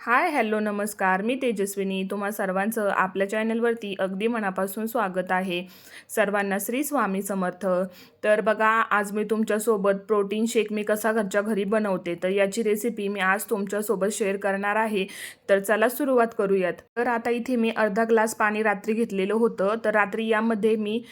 Hi hello नमस्कार. मी तेजस्विनी. तुम्हा सर्वांचं आपल्या चॅनलवरती अगदी मनापासून स्वागत आहे. सर्वांना श्री स्वामी समर्थ. तर बघा आज मी तुमच्यासोबत प्रोटीन शेक मी कसा घरच्या घरी बनवते तर याची रेसिपी मी आज तुमच्यासोबत शेअर करणार आहे. तर चला सुरुवात करूयात. तर आता इथे मी अर्धा ग्लास पाणी रात्री घेतलेलं होतं. तर रात्री यामध्ये मी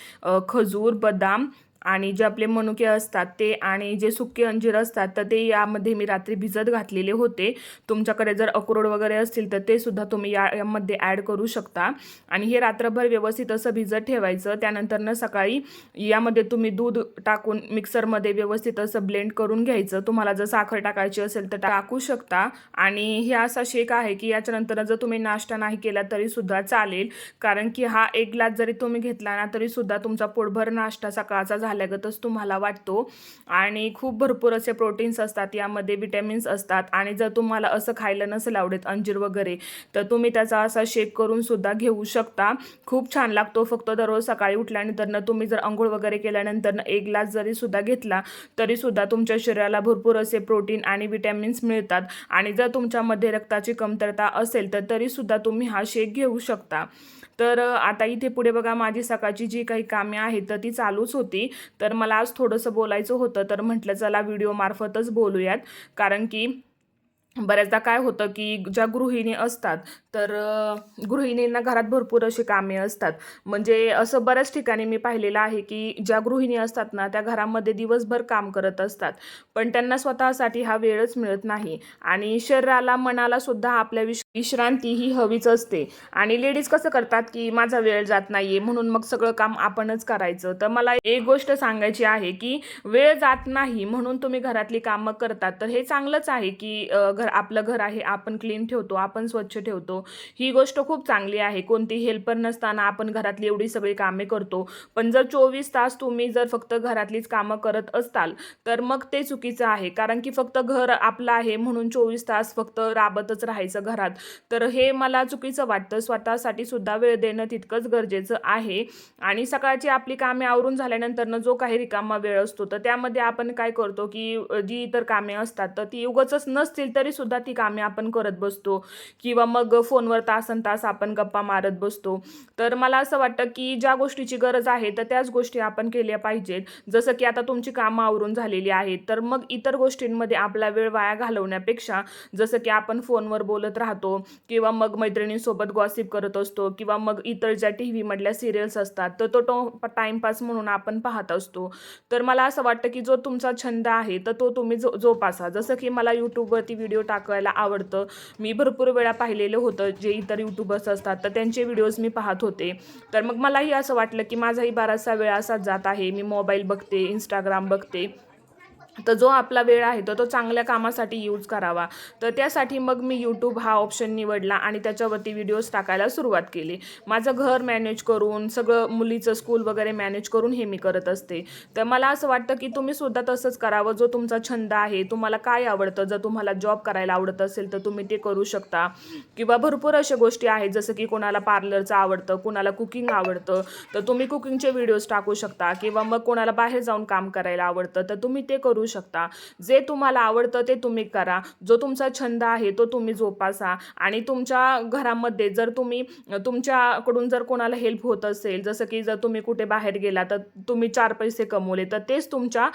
खजूर बदाम आणि जे आपले मनुके असतात ते आणि जे सुके अंजीर असतात तर ते यामध्ये मी रात्री भिजत घातलेले होते. तुमच्याकडे जर अक्रोड वगैरे असतील तर ते सुद्धा तुम्ही या यामध्ये ॲड करू शकता. आणि हे रात्रभर व्यवस्थित असं भिजत ठेवायचं. त्यानंतर न सकाळी यामध्ये तुम्ही दूध टाकून मिक्सरमध्ये व्यवस्थित असं ब्लेंड करून घ्यायचं. तुम्हाला जर साखर टाकायची असेल तर टाकू शकता. आणि हे असा शेक आहे की याच्यानंतर जर तुम्ही नाश्ता नाही केला तरी सुद्धा चालेल. कारण की हा एक ग्लास जरी तुम्ही घेतला ना तरी सुद्धा तुमचा पोटभर नाश्ता सकाळचा झाला झाल्यागतच तुम्हाला वाटतो. आणि खूप भरपूर असे प्रोटीन्स असतात यामध्ये विटॅमिन्स असतात. आणि जर तुम्हाला असं खायला नसेल आवडत अंजीर वगैरे तर तुम्ही त्याचा असा शेक करून सुद्धा घेऊ शकता. खूप छान लागतो फक्त दररोज सकाळी उठल्यानंतर तुम्ही जर अंघोळ वगैरे केल्यानंतर एक ग्लास जरी सुद्धा घेतला तरी सुद्धा तुमच्या शरीराला भरपूर असे प्रोटीन आणि विटॅमिन्स मिळतात. आणि जर तुमच्यामध्ये रक्ताची कमतरता असेल तर तरी सुद्धा तुम्ही हा शेक घेऊ शकता. तर आता इथे पुढे बघा माझी सकाळची जी काही कामे आहेत तर ती चालूच होती. तर मला आज थोडंसं बोलायचं होतं तर म्हटलं चला व्हिडिओमार्फतच बोलूयात. कारण की बऱ्याचदा काय होतं की ज्या गृहिणी असतात तर गृहिणींना घरात भरपूर अशी कामे असतात. म्हणजे असं बऱ्याच ठिकाणी मी पाहिलेलं आहे की ज्या गृहिणी असतात ना त्या घरामध्ये दिवसभर काम करत असतात. पण त्यांना स्वतःसाठी हा वेळच मिळत नाही. आणि शरीराला मनाला सुद्धा आपल्या विश विश्रांती ही हवीच असते. आणि लेडीज कसं करतात की माझा वेळ जात नाही आहे म्हणून मग सगळं काम आपणच करायचं. तर मला एक गोष्ट सांगायची आहे की वेळ जात नाही म्हणून तुम्ही घरातली कामं करतात तर हे चांगलंच आहे की घर घर आपलं घर आहे आपण क्लीन ठेवतो आपण स्वच्छ ठेवतो. ही गोष्ट खूप चांगली आहे. कोणती हेल्पर नसताना आपण घरातली एवढी सगळी कामे करतो. पण जर चोवीस तास तुम्ही जर फक्त घरातलीच कामं करत असताल तर मग ते चुकीचं आहे. कारण की फक्त घर आपलं आहे म्हणून चोवीस तास फक्त राबतच राहायचं घरात. तर हे मला चुकीचं वाटतं. स्वतःसाठी सुद्धा वेळ देणं तितकंच गरजेचं आहे. आणि सकाळची आपली कामे आवरून झाल्यानंतर जो काही रिकामा वेळ असतो तर त्यामध्ये आपण काय करतो की जी इतर कामे असतात तर ती उगच नसतील तरी सुद्धा ती कामे आपण करत बसतो. किंवा मग फोनवर तासन तास आपण गप्पा मारत बसतो. तर मला असं वाटतं की ज्या गोष्टीची गरज आहे तर त्याच गोष्टी आपण केल्या पाहिजेत. जसं की आता तुमची कामं आवरून झालेली आहेत तर मग इतर गोष्टींमध्ये आपला वेळ वाया घालवण्यापेक्षा जसं की आपण फोनवर बोलत राहतो किंवा मग मैत्रिणींसोबत गॉसिप करत असतो किंवा मग इतर ज्या टी व्हीमधल्या सिरियल्स असतात तर तो तो टाईमपास म्हणून आपण पाहत असतो. तर मला असं वाटतं की जो तुमचा छंद आहे तर तो तुम्ही जो जोपासा. जसं की मला यूट्यूबवरती व्हिडिओ टाकायला आवडतं. मी भरपूर वेळा पाहिलेलं होतं जे इतर यूट्यूबर्स असतात तर त्यांचे व्हिडिओज मी पाहत होते. तर मग मलाही असं वाटलं की माझाही बराचसा वेळ असा जात आहे. मी मोबाईल बघते इंस्टाग्राम बघते. तर जो आपला वेळ आहे तर तो चांगल्या कामासाठी यूज करावा. तर त्यासाठी मग मी यूट्यूब हा ऑप्शन निवडला आणि त्याच्यावरती व्हिडिओज टाकायला सुरुवात केली. माझं घर मॅनेज करून सगळं मुलीचं स्कूल वगैरे मॅनेज करून हे मी करत असते. तर मला असं वाटतं की तुम्ही सुद्धा तसंच करावं. जो तुमचा छंद आहे तुम्हाला काय आवडतं? जर तुम्हाला जॉब करायला आवडत असेल तर तुम्ही ते करू शकता. किंवा भरपूर अशा गोष्टी आहेत जसं की कोणाला पार्लरचं आवडतं कोणाला कुकिंग आवडतं तर तुम्ही कुकिंगचे व्हिडिओज टाकू शकता. किंवा मग कोणाला बाहेर जाऊन काम करायला आवडतं तर तुम्ही ते करू शकता. जे तुम्हाला आवडतं ते तुम्ही करा. जो तुमचा छंद आहे तो तुम्ही जोपासा. आणि तुमच्या घरामध्ये जर तुम्ही तुमच्याकडून जर कोणाला हेल्प होत असेल जसं की जर तुम्ही कुठे बाहेर गेला तर तुम्ही चार पैसे कमवले तर तेच तुमच्या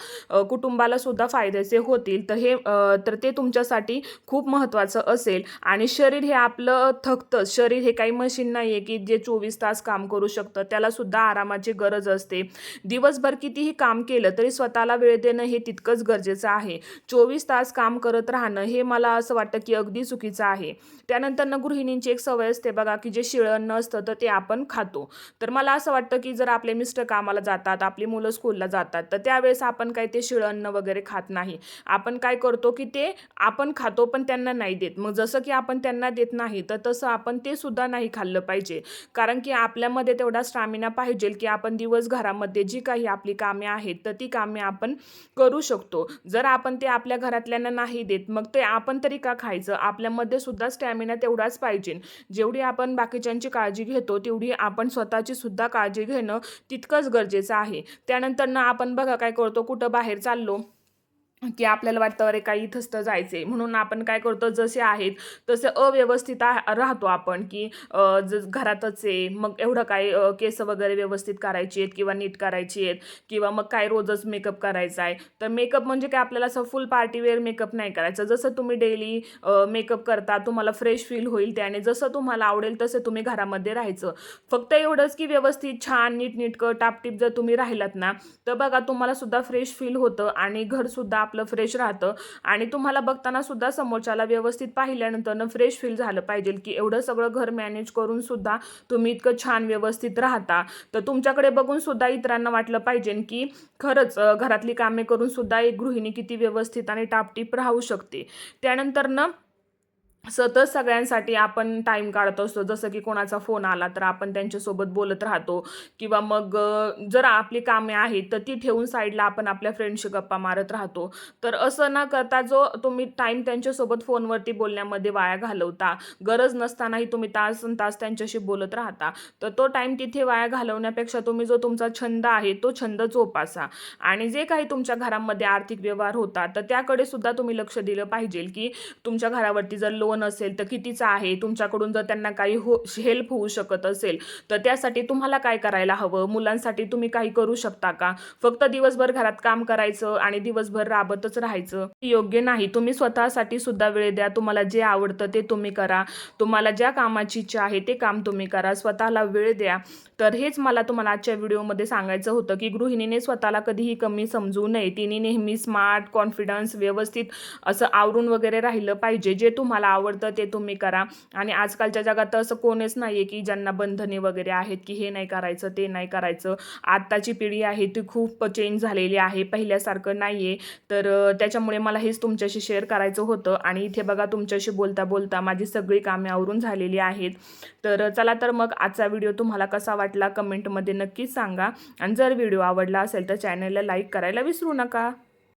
कुटुंबाला सुद्धा फायद्याचे होतील. तर हे तर ते तुमच्यासाठी खूप महत्त्वाचं असेल. आणि शरीर हे आपलं थकतं. शरीर हे काही मशीन नाही आहे की जे चोवीस तास काम करू शकतं. त्यालासुद्धा आरामाची गरज असते. दिवसभर कितीही काम केलं तरी स्वतःला वेळ देणं हे तितकंच गरजेचं आहे. चोवीस तास काम करत राहणं हे मला असं वाटतं की अगदी चुकीचं आहे. त्यानंतर न गृहिणींची एक सवय असते बघा की जे शिळं असतं तर ते आपण खातो. तर मला असं वाटतं की जर आपले मिस्टर कामाला जातात आपली मुलं स्कूलला जातात तर त्यावेळेस आपण काय ते शिळ अन्न वगैरे खात नाही. आपण काय करतो की ते आपण खातो पण त्यांना नाही देत. मग जसं की आपण त्यांना देत नाही तर तसं आपण ते सुद्धा नाही खाल्लं पाहिजे. कारण की आपल्यामध्ये तेवढा स्टॅमिना पाहिजे की आपण दिवस घरामध्ये जी काही आपली कामे आहेत तर ती कामे आपण करू शकतो. जर आपण ते आपल्या घरातल्यांना नाही देत मग ते आपण तरी का खायचं? आपल्यामध्ये सुद्धा स्टॅमिना तेवढाच पाहिजे. जेवढी आपण बाकीच्यांची काळजी घेतो तेवढी आपण स्वतःची सुद्धा काळजी घेणं तितकंच गरजेचं आहे. त्यानंतर ना आपण बघा काय करतो कुठं बाहेर चाललो की आपल्याला वाटतं अरे काही इथंच तर जायचं आहे म्हणून आपण काय करतो जसे आहेत तसे अव्यवस्थित आ- राहतो आपण की ज घरातच आहे मग एवढं काय केस वगैरे व्यवस्थित करायची आहेत किंवा नीट करायची आहेत किंवा मग काय रोजच मेकअप करायचा आहे. तर मेकअप म्हणजे काय आपल्याला असं फुल पार्टीवेअर मेकअप नाही करायचं. जसं तुम्ही डेली मेकअप करता तुम्हाला फ्रेश फील होईल त्याने. जसं तुम्हाला आवडेल तसं तुम्ही घरामध्ये राहायचं. फक्त एवढंच की व्यवस्थित छान नीटनीटकं टापटीप जर तुम्ही राहिलात ना तर बघा तुम्हाला सुद्धा फ्रेश फील होतं आणि घरसुद्धा आपलं फ्रेश राहतं. आणि तुम्हाला बघताना सुद्धा समोरच्याला व्यवस्थित पाहिल्यानंतर फ्रेश फील झालं पाहिजे की एवढं सगळं घर मॅनेज करून सुद्धा तुम्ही इतकं छान व्यवस्थित राहता. तर तुमच्याकडे बघून सुद्धा इतरांना वाटलं पाहिजे की खरंच घरातली कामे करून सुद्धा एक गृहिणी किती व्यवस्थित आणि टापटीप राहू शकते. त्यानंतर ना सतत सगळ्यांसाठी आपण टाईम काढत असतो. जसं की कोणाचा फोन आला तर आपण त्यांच्यासोबत बोलत राहतो. किंवा मग जर आपली कामे आहेत तर ती ठेवून साईडला आपण आपल्या फ्रेंडशी गप्पा मारत राहतो. तर असं न करता जो तुम्ही टाईम त्यांच्यासोबत फोनवरती बोलण्यामध्ये वाया घालवता गरज नसतानाही तुम्ही तास तास त्यांच्याशी बोलत राहता तर तो टाईम तिथे वाया घालवण्यापेक्षा तुम्ही जो तुमचा छंद आहे तो छंद जोपासा. आणि जे काही तुमच्या घरामध्ये आर्थिक व्यवहार होता तर त्याकडे सुद्धा तुम्ही लक्ष दिलं पाहिजे की तुमच्या घरावरती जर लोन असेल तर कितीचं आहे तुमच्याकडून जर त्यांना काही हो हेल्प होऊ शकत असेल तर त्यासाठी तुम्हाला काय करायला हवं? मुलांसाठी तुम्ही काही करू शकता का? फक्त दिवसभर घरात काम करायचं आणि दिवसभर राबतच राहायचं हे योग्य नाही. तुम्ही स्वतःसाठी सुद्धा वेळ द्या. तुम्हाला जे आवडतं ते तुम्ही करा. तुम्हाला ज्या कामाची इच्छा आहे ते काम तुम्ही करा. स्वतःला वेळ द्या. तर हेच मला तुम्हाला आजच्या व्हिडिओमध्ये सांगायचं होतं की गृहिणीने स्वतःला कधीही कमी समजू नये. तिने नेहमी स्मार्ट कॉन्फिडन्स व्यवस्थित असं आवरून वगैरे राहिलं पाहिजे जे तुम्हाला आवडतं ते तुम्ही करा. आणि आजकालच्या जगात असं कोणीच नाही आहे की ज्यांना बंधने वगैरे आहेत की हे नाही करायचं ते नाही करायचं. आत्ताची पिढी आहे ती खूप चेंज झालेली आहे. पहिल्यासारखं नाही आहे तर त्याच्यामुळे मला हेच तुमच्याशी शेअर करायचं होतं. आणि इथे बघा तुमच्याशी बोलता बोलता माझी सगळी कामे आवरून झालेली आहेत. तर चला तर मग आजचा व्हिडिओ तुम्हाला कसा वाटला कमेंटमध्ये नक्कीच सांगा. आणि जर व्हिडिओ आवडला असेल तर चॅनलला लाईक करायला विसरू नका.